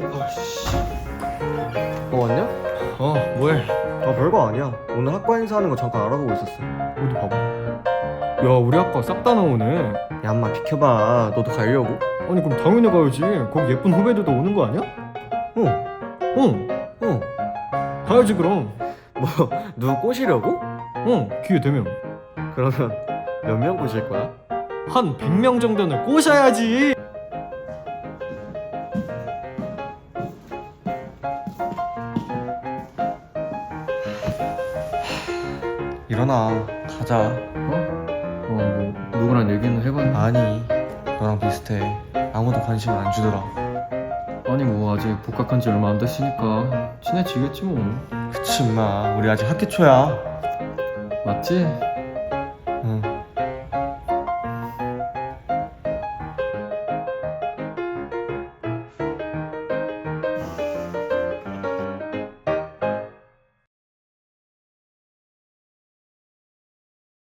배고파 씨. 어 왔냐? 어 뭐해 아 별거 아니야 오늘 학과 행사하는 거 잠깐 알아보고 있었어 어디 봐봐 야 우리 학과 싹 다 나오네 야 엄마 비켜봐 너도 가려고? 아니 그럼 당연히 가야지 거기 예쁜 후배들도 오는 거 아니야? 응 응 응. 가야지 그럼 뭐 누구 꼬시려고? 응 기회 되면 그러면 몇 명 꼬실 거야? 한 100명 정도는 꼬셔야지 일어나. 가자. 어? 어 뭐 누구랑 얘기는 해봤나? 아니 너랑 비슷해. 아무도 관심을 안 주더라. 아니 뭐 아직 복학한 지 얼마 안 됐으니까 친해지겠지 뭐. 그치 임마. 우리 아직 학기 초야. 맞지?